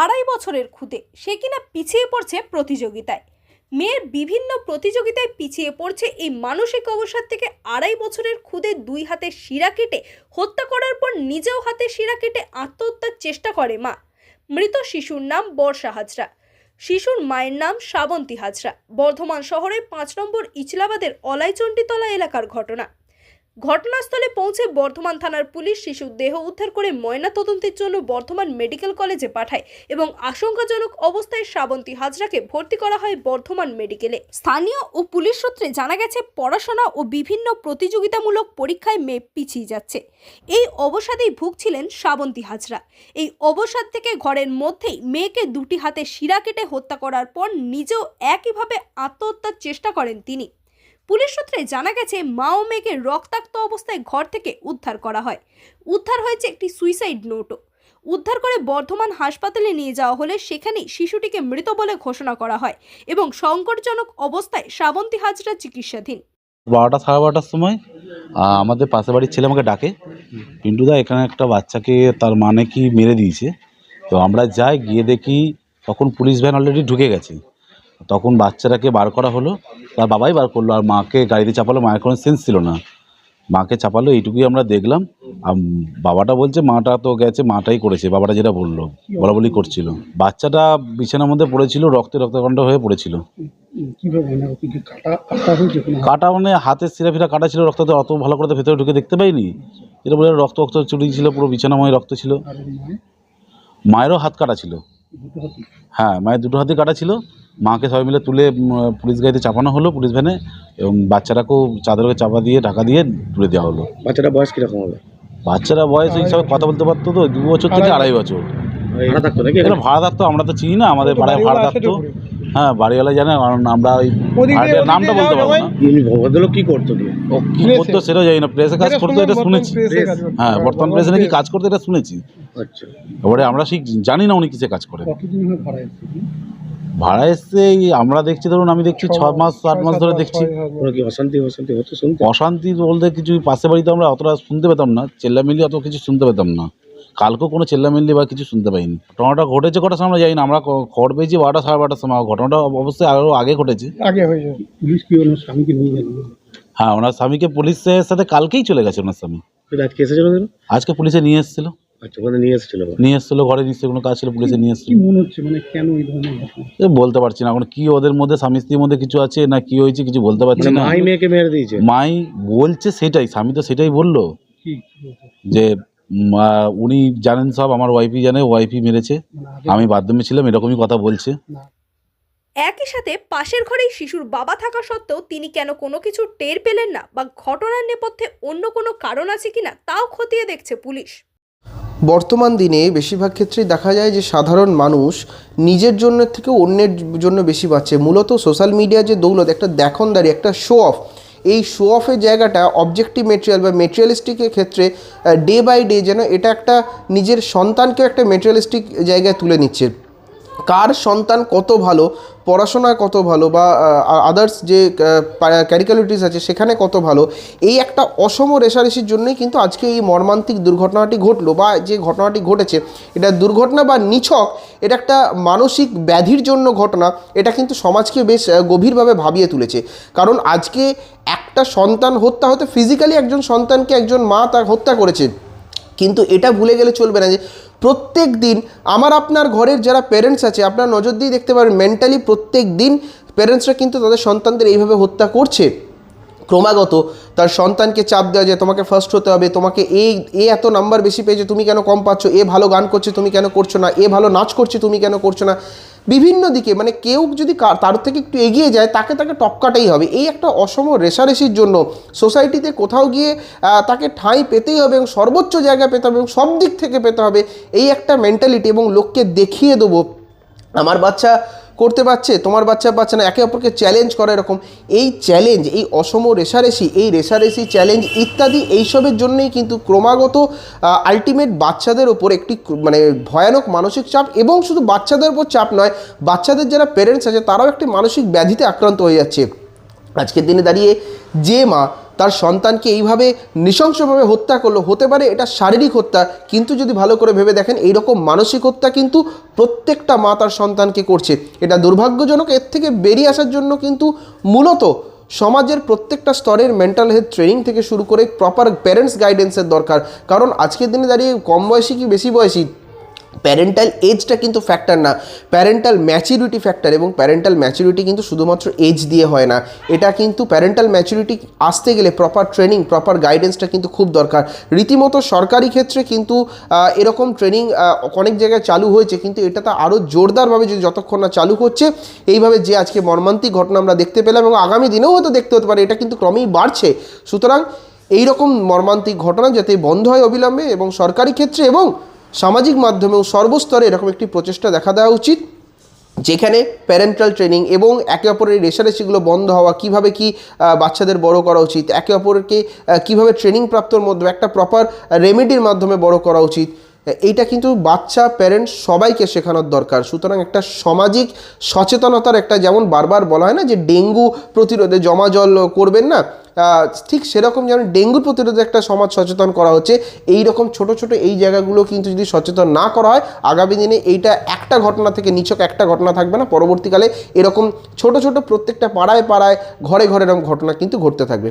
আড়াই বছরের খুদে। সে কিনা পিছিয়ে পড়ছে প্রতিযোগিতায়। মেয়ের বিভিন্ন প্রতিযোগিতায় পিছিয়ে পড়ছে এই মানসিক অবসাদ থেকে আড়াই বছরের খুদে দুই হাতে শিরা কেটে, হত্যা করার পর নিজেও হাতে শিরা কেটে আত্মহত্যার চেষ্টা করে মা। মৃত শিশুর নাম বর্ষা হাজরা। শিশুর মায়ের নাম শ্রাবন্তী হাজরা। বর্ধমান শহরের পাঁচ নম্বর ইচলাবাদের অলাইচণ্ডীতলা এলাকার ঘটনা। ঘটনাস্থলে পৌঁছে বর্ধমান থানার পুলিশ শিশুর দেহ উদ্ধার করে ময়না তদন্তের জন্য বর্ধমান মেডিকেল কলেজে পাঠায় এবং আশঙ্কাজনক অবস্থায় শ্রাবন্তী হাজরাকে ভর্তি করা হয় বর্ধমান মেডিকেলে। স্থানীয় ও পুলিশ সূত্রে জানা গেছে, পড়াশোনা ও বিভিন্ন প্রতিযোগিতামূলক পরীক্ষায় মেয়ে পিছিয়ে যাচ্ছে। এই অবসাদেই ভুগছিলেন শ্রাবন্তী হাজরা। এই অবসাদ থেকে ঘরের মধ্যেই মেয়েকে দুটি হাতে শিরা কেটে হত্যা করার পর নিজেও একইভাবে আত্মহত্যার চেষ্টা করেন তিনি। পুলিশ সূত্রে জানা গেছে মা ও মেয়েকে রক্তাক্ত অবস্থায় ঘর থেকে উদ্ধার করা হয়। উদ্ধার হয়েছে একটি সুইসাইড নোটও। উদ্ধার করে বর্ধমান হাসপাতালে নিয়ে যাওয়া হলে সেখানেই শিশুটিকে মৃত বলে ঘোষণা করা হয় এবং সংকটজনক অবস্থায় শ্রাবন্তী হাজরা চিকিৎসাধীন। বারোটা সাড়ে বারোটার সময় আমাদের পাশের বাড়ির ছেলে আমাকে ডাকে, পিন্টুদা, এখানে একটা বাচ্চাকে তার মানে কি মেরে দিয়েছে? তো আমরা যাই, গিয়ে দেখি তখন পুলিশ ভ্যান অলরেডি ঢুকে গেছে। তখন বাচ্চাটাকে বার করা হলো তার বাবাই বার করল আর মাকে গাড়িতে চাপালো মায়ের কোনো সেন্স ছিল না। মাকে চাপালো এইটুকুই আমরা দেখলাম। আর বাবাটা বলছে মাটা তো গেছে মাটাই করেছে। বাবাটা যেটা বলল বলা বলি করছিল। বাচ্চাটা বিছানার মধ্যে পড়েছিল রক্তে রক্তকণ্ড হয়ে পড়েছিল। মানে কাটা মানে হাতের সিরা ফিরা কাটা ছিল রক্ত অত ভালো করে তো ভেতরে ঢুকে দেখতে পাইনি। এটা বলে রক্ত রক্ত চুরি ছিল পুরো বিছানাময় রক্ত ছিল। মায়েরও হাত কাটা ছিল। হ্যাঁ মায়ের দুটো হাতে কাটা ছিল। মাকে সবাই মিলে তুলে পুলিশ গাড়িতে চাপানো হলো পুলিশ ভ্যানে এবং বাচ্চাটাকেও চাদরকে চাপা দিয়ে ঢাকা দিয়ে তুলে দেওয়া হলো। বাচ্চাটা বয়স কীরকম হবে? বাচ্চারা বয়স হিসাবে কথা বলতে পারতো তো দু বছর থেকে আড়াই বছর। ভাড়া থাকতো নাকি ভাড়া থাকতো আমরা তো চিনি না আমাদের পাড়ায় ভাড়া থাকতো হ্যাঁ বাড়িওয়ালা জানে কারণ আমরা ওই নামটা বলতে পারব না। ভদ্রলোক কি করতো ও কি করতো সেটাও জানি না প্রেসে কাজ করতো এটা শুনেছি। হ্যাঁ বর্তমান প্রেসে নাকি কাজ করতে এটা শুনেছি। আচ্ছা। এবারে আমরা ঠিক জানি না উনি কিসে কাজ করে কতদিন ভাড়া এসেছে এই আমরা দেখছি ধরুন আমি দেখছি ছ মাস আট মাস ধরে দেখছি। কোনো কি অশান্তি অশান্তি হতো শুনতে? অশান্তি বলতে কিছু পাশে বাড়িতে আমরা অতটা শুনতে পেতাম না। চেল্লামিল্লি অত কিছু শুনতে পেতাম না। কালকেও কোনো চেল্লামিল্লি বা কিছু শুনতে পাইনি। ঘটনাটা ঘটেছে কটার সময় আমরা যাই না আমরা খ- খবর পেয়েছি বারোটা সাড়ে বারোটার সময়। ঘটনাটা অবশ্যই আরও আগে ঘটেছে। আগে হয়ে যায় পুলিশ কি ওনার স্বামীকে নিয়ে গেল হ্যাঁ ওনার স্বামীকে পুলিশের সাথে কালকেই চলে গেছে ওনার স্বামী। আজকে এসেছিল আজকে পুলিশে নিয়ে এসেছিল। আচ্ছা ওখানে নিয়ে এসেছিল নিয়ে এসেছিল ঘরে নিশ্চয়ই কোনো কাজ ছিল পুলিশে নিয়ে কি মনে হচ্ছে মানে কেন এই ধরনের ঘটনা? বলতে পারছি না এখন কি ওদের মধ্যে স্বামী স্ত্রীর মধ্যে কিছু আছে না কি হয়েছে কিছু বলতে পারছি মানে না। মাই মেয়েকে মেরে দিয়েছে? মাই বলছে সেটাই স্বামী তো সেটাই বলল? যে উনি জানেন সব আমার ওয়াইফই জানে ওয়াইফই মেরেছে। মানে আমি বাথরুমে ছিলাম এরকমই কথা বলছে। একই সাথে পাশের ঘরেই শিশুর বাবা থাকা সত্ত্বেও তিনি কেন কোনো কিছু টের পেলেন না বা ঘটনার নেপথ্যে অন্য কোনো কারণ আছে কিনা তাও খতিয়ে দেখছে পুলিশ। বর্তমান দিনে বেশিরভাগ ক্ষেত্রেই দেখা যায় যে সাধারণ মানুষ নিজের জন্য থেকে অন্যের জন্য বেশি বাঁচে মূলত সোশ্যাল মিডিয়া যে দৌলত, একটা দেখনদারি, একটা শো অফ এই শো অফের জায়গাটা অবজেক্টিভ মেটেরিয়াল বা মেটেরিয়ালিস্টিকের ক্ষেত্রে ডে বাই ডে যেন এটা একটা নিজের সন্তানকে একটা মেটেরিয়ালিস্টিক জায়গায় তুলে নিচ্ছে। কার সন্তান কত ভালো পড়াশোনায় কত ভালো বা আদার্স যে ক্যারিকুলারিটিস আছে সেখানে কত ভালো, এই একটা অসম রেশারেশির জন্যই কিন্তু আজকে এই মর্মান্তিক দুর্ঘটনাটি ঘটলো বা যে ঘটনাটি ঘটেছে, এটা দুর্ঘটনা বা নিছক, এটা একটা মানসিক ব্যাধির জন্য ঘটনা, এটা কিন্তু সমাজকে বেশ গভীরভাবে ভাবিয়ে তুলেছে। কারণ আজকে একটা সন্তান হত্যা হতে ফিজিক্যালি একজন সন্তানকে একজন মা তার হত্যা করেছে। কিন্তু এটা ভুলে গেলে চলবে না যে প্রত্যেক দিন আমার আপনার ঘরের যারা প্যারেন্টস আছে, আপনার নজর দিয়ে দেখতে পারেন মেন্টালি প্রত্যেক দিন প্যারেন্টসরা কিন্তু তাদের সন্তানদের এইভাবে হত্যা করছে। ক্রমাগত তার সন্তানকে চাপ দেওয়া যায় তোমাকে ফার্স্ট হতে হবে, তোমাকে এই এ এত নাম্বার বেশি পেয়েছে, তুমি কেন কম পাচ্ছ, এ ভালো গান করছে, তুমি কেন করছ না, এ ভালো নাচ করছে, তুমি কেন করছ না। বিভিন্ন দিকে মানে কেউ যদি তার থেকে একটু এগিয়ে যায়, তাকে তাকে টপকাটাই হবে। এই একটা অসম রেশারেশির জন্য সোসাইটিতে কোথাও গিয়ে তাকে ঠাঁই পেতেই হবে এবং সর্বোচ্চ জায়গা পেতে হবে এবং সব দিক থেকে পেতে হবে, এই একটা মেন্টালিটি এবং লোককে দেখিয়ে দেবো। আমার বাচ্চা করতে পারছে, তোমার বাচ্চা পাচ্ছে না, একে অপরকে চ্যালেঞ্জ করে এরকম। এই চ্যালেঞ্জ এই অসম রেশারেশি এই রেশারেশি চ্যালেঞ্জ ইত্যাদি এইসবের জন্যেই কিন্তু ক্রমাগত আলটিমেট বাচ্চাদের ওপর একটি মানে ভয়ানক মানসিক চাপ এবং শুধু বাচ্চাদের ওপর চাপ নয়, বাচ্চাদের যারা প্যারেন্টস আছে তারাও একটি মানসিক ব্যাধিতে আক্রান্ত হয়ে যাচ্ছে। আজকের দিনে দাঁড়িয়ে যে মা তার সন্তানকে এইভাবে নৃশংসভাবে হত্যা করল। হতে পারে এটা শারীরিক হত্যা, কিন্তু যদি ভালো করে ভেবে দেখেন, এইরকম মানসিক হত্যা কিন্তু প্রত্যেকটা মা তার সন্তানকে করছে। এটা দুর্ভাগ্যজনক, এর থেকে বেরিয়ে আসার জন্য কিন্তু মূলত সমাজের প্রত্যেকটা স্তরের মেন্টাল হেলথ ট্রেনিং থেকে শুরু করে প্রপার প্যারেন্টস গাইডেন্সের দরকার। কারণ আজকের দিনে দাঁড়িয়ে কম বয়সী কি বেশি বয়সী? প্যারেন্টাল এজটা কিন্তু ফ্যাক্টর না। প্যারেন্টাল ম্যাচুরিটি ফ্যাক্টর এবং প্যারেন্টাল ম্যাচুরিটি কিন্তু শুধুমাত্র এজ দিয়ে হয় না। এটা কিন্তু প্যারেন্টাল ম্যাচুরিটি আসতে গেলে প্রপার ট্রেনিং প্রপার গাইডেন্সটা কিন্তু খুব দরকার। রীতিমতো সরকারি ক্ষেত্রে কিন্তু এরকম ট্রেনিং অনেক জায়গায় চালু হয়েছে, কিন্তু এটা তো আরও জোরদারভাবে যদি যতক্ষণ না চালু হচ্ছে, এইভাবে যে আজকে মর্মান্তিক ঘটনা আমরা দেখতে পেলাম এবং আগামী দিনেও হয়তো দেখতে হতে পারে, এটা কিন্তু ক্রমেই বাড়ছে। সুতরাং এই রকম মর্মান্তিক ঘটনা যাতে বন্ধ হয় অবিলম্বে এবং সরকারি ক্ষেত্রে এবং সামাজিক মাধ্যমেও সর্বস্তরে এরকম একটি প্রচেষ্টা দেখা দেওয়া উচিত, যেখানে প্যারেন্টাল ট্রেনিং এবং একে অপরের রেশারেশিগুলো বন্ধ হওয়া, কীভাবে কি বাচ্চাদের বড় করা উচিত, একে অপরকে কীভাবে ট্রেনিং প্রাপ্তর মধ্যে একটা প্রপার রেমেডির মাধ্যমে বড় করা উচিত এইটা কিন্তু বাচ্চা প্যারেন্টস সবাইকে শেখানোর দরকার। সুতরাং একটা সামাজিক সচেতনতার একটা যেমন বারবার বলা হয় না যে ডেঙ্গু প্রতিরোধে জমা জল করবেন না ঠিক সেরকম যেমন ডেঙ্গু প্রতিরোধে একটা সমাজ সচেতন করা হচ্ছে এই রকম ছোট ছোট এই জায়গাগুলো কিন্তু যদি সচেতন না করা হয়, আগামী দিনে এইটা একটা ঘটনা থেকে নিছক একটা ঘটনা থাকবে না, পরবর্তীকালে এরকম ছোট ছোট প্রত্যেকটা পাড়ায় পাড়ায়, ঘরে ঘরে এরকম ঘটনা কিন্তু ঘটতে থাকবে।